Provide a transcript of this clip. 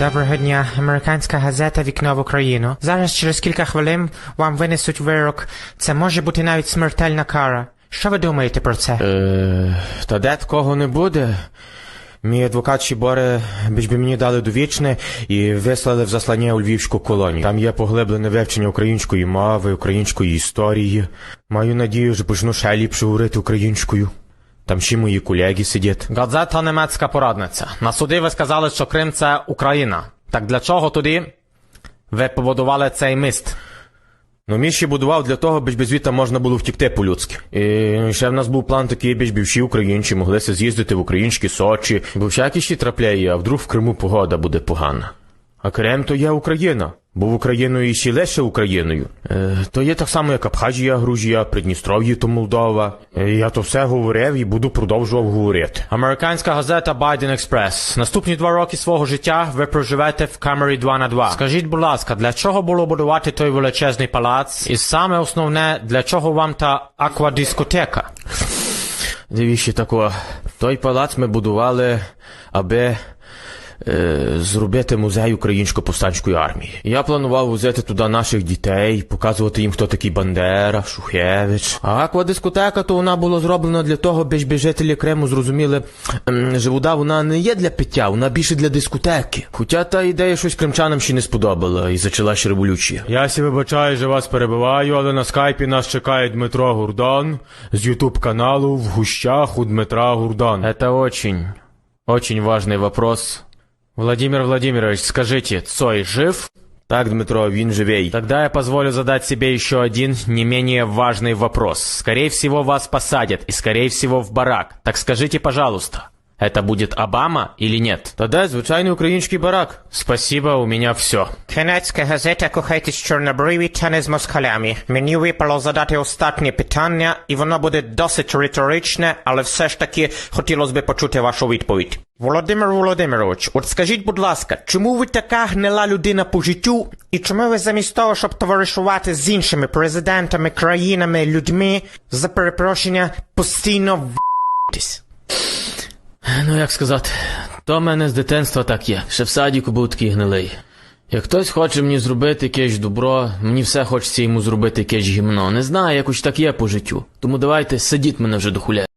Доброго дня, американська газета Вікно в Україну. Зараз через кілька хвилин вам винесуть вирок. Це може бути навіть смертельна кара. Що ви думаєте про це? Е, та де такого не буде. Мій адвокат Шіборе більш би мені дали довічне і вислали в заслання у Львівську колонію. Там є поглиблене вивчення української мови, української історії. Маю надію, що почну ще ліпше говорити українською. Там ще мої колеги сидять. Газета німецька порадниця. На суді ви сказали, що Крим це Україна. Так для чого тоді ви побудували цей міст? Ну, міст ще будував для того, щоб звідти можна було втікти по-людськи. І ще в нас був план такий, більш би всі українці моглися з'їздити в українські Сочі. Бо всякі ще трапляє, а вдруг в Криму погода буде погана. А Крим то є Україна. Був Україною і ще лише Україною. Е, то є так само, як Абхазія, Грузія, Придністров'я то Молдова. Е, я то все говорив і буду продовжував говорити. Американська газета Biden Express. Наступні два роки свого життя ви проживете в камері 2 на 2. Скажіть, будь ласка, для чого було будувати той величезний палац? І саме основне, для чого вам та аквадискотека? Дивіться тако, той палац ми будували, аби зробити музей українсько-повстанської армії. Я планував возити туди наших дітей, показувати їм, хто такий Бандера, Шухевич. А аквадискотека, то вона була зроблена для того, щоб жителі Криму зрозуміли, що вода вона не є для пиття, вона більше для дискотеки. Хоча та ідея щось кримчанам ще не сподобала і почалась революція. Я сі вибачаю, що вас перебиваю, але на скайпі нас чекає Дмитро Гурдан з ютуб каналу в гущах у Дмитра Гурдан. Это очень, очень важный вопрос. Владимир Владимирович, скажите, Цой жив? Так, Дмитро, він живий. Тогда я позволю задать себе еще один не менее важный вопрос. Скорее всего, вас посадят и, скорее всего, в барак. Так скажите, пожалуйста, это будет Обама или нет? Та де звичайний український барак? Спасибо, у меня все. Кенецька газета кохайтесь чорнобриві та не з москалями. Мені випало задати останнє питання, і воно буде досить риторичне, але все ж таки хотілося б почути вашу відповідь. Володимир Володимирович, от скажіть, будь ласка, чому ви така гнила людина по життю, і чому ви замість того, щоб товаришувати з іншими президентами, країнами, людьми, за перепрошення, постійно в***тесь? Ну як сказати, то в мене з дитинства так є. Ще в садіку був такий гнилий. Як хтось хоче мені зробити якесь добро, мені все хочеться йому зробити якесь гімно. Не знаю, якось так є по життю. Тому давайте сидіть мене вже до хуля.